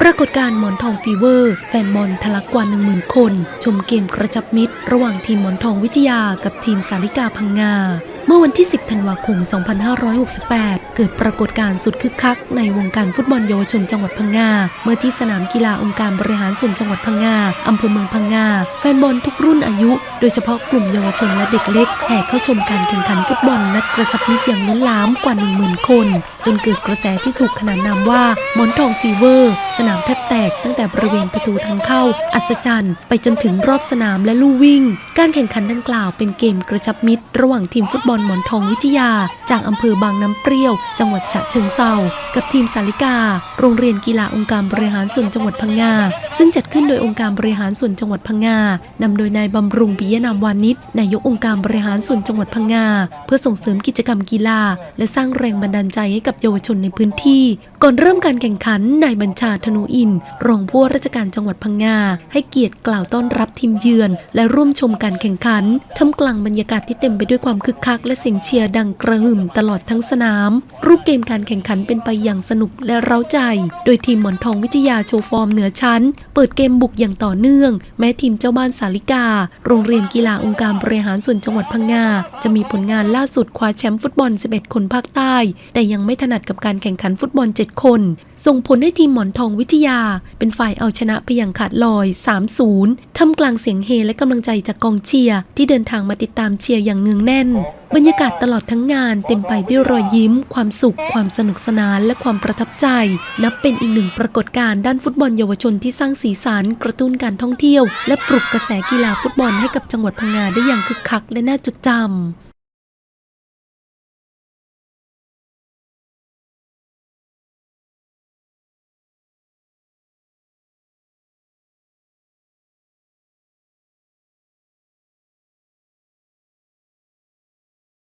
ปรากฏการณ์หมอนทองฟีเวอร์ แฟนบอลทะลักกว่า 10,000 คน ชมเกมกระชับมิตร ระหว่างทีมหมอนทองวิทยากับทีมสาลิกาพังงา เมื่อวันที่ 10 ธันวาคม 2568 เกิดปรากฏการณ์สุดคึกคักในวงการฟุตบอลเยาวชนจังหวัดพังงา เมื่อที่สนามกีฬาองค์การบริหารส่วนจังหวัดพังงา อำเภอเมืองพังงา แฟนบอลทุกรุ่นอายุ โดยเฉพาะกลุ่มเยาวชนและเด็กเล็กแห่เข้าชมการแข่งขันฟุตบอลนัดกระชับมิตรอย่างล้นหลามกว่า 10,000 คน จนเกิดกระแสที่ถูกขนานนามว่าหมอนทองฟีเวอร์ สนามแทบแตกตั้งแต่บริเวณประตูทางเข้า อัศจรรย์ ไปจนถึงรอบสนามและลู่วิ่ง การแข่งขันดังกล่าวเป็นเกมกระชับมิตรระหว่างทีมฟุตบอลหมอนทองวิทยา จากอำเภอบางน้ำเปรี้ยว จังหวัดฉะเชิงเซากับทีมสาลิกา โรงเรียนกีฬาองค์การบริหารส่วนจังหวัดพังงา ซึ่งจัดขึ้นโดยองค์การบริหารส่วนจังหวัดพังงานำโดยนายบำรุงปิยนามวานิชนายกองค์การบริหารส่วนจังหวัดพังงา เพื่อส่งเสริมกิจกรรมกีฬา และสร้างแรงบันดาลใจให้กับเยาวชนในพื้นที่ ก่อนเริ่มการแข่งขัน นายบัญชาธนูอินทร์รองผู้ว่าราชการจังหวัดพังงา ให้เกียรติกล่าวต้อนรับทีมเยือน และร่วมชมการแข่งขันท่ามกลางบรรยากาศที่เต็มไปด้วยความคึกคัก และเสียงเชียร์ดังกระหึ่มตลอดทั้งสนาม รูปเกมการแข่งขันเป็นไปอย่างสนุกและเร้าใจ โดยทีมหมอนทองวิทยาโชว์ฟอร์มเหนือชั้น เปิดเกมบุกอย่างต่อเนื่อง แม้ทีมเจ้าบ้านสาลิกา โรงเรียนกีฬาองค์การบริหารส่วนจังหวัดพังงา จะมีผลงานล่าสุดคว้าแชมป์ฟุตบอล 11 คนภาคใต้ แต่ยังไม่ถนัดกับการแข่งขันฟุตบอล 7คน ส่งผลให้ทีมหมอนทองวิทยา เป็นฝ่ายเอาชนะไปอย่างขาดลอย 3-0ท่ามกลางเสียงเฮและกำลังใจจากกองเชียร์ที่เดินทางมาติดตามเชียร์อย่างเนืองแน่น บรรยากาศตลอดทั้งงานเต็มไปด้วยรอยยิ้ม ความสุข ความสนุกสนานและความประทับใจ นับเป็นอีกหนึ่งปรากฏการณ์ด้านฟุตบอลเยาวชนที่สร้างสีสันกระตุ้นการท่องเที่ยว และปลุกกระแสกีฬาฟุตบอลให้กับจังหวัดพังงาได้อย่างคึกคักและน่าจดจำ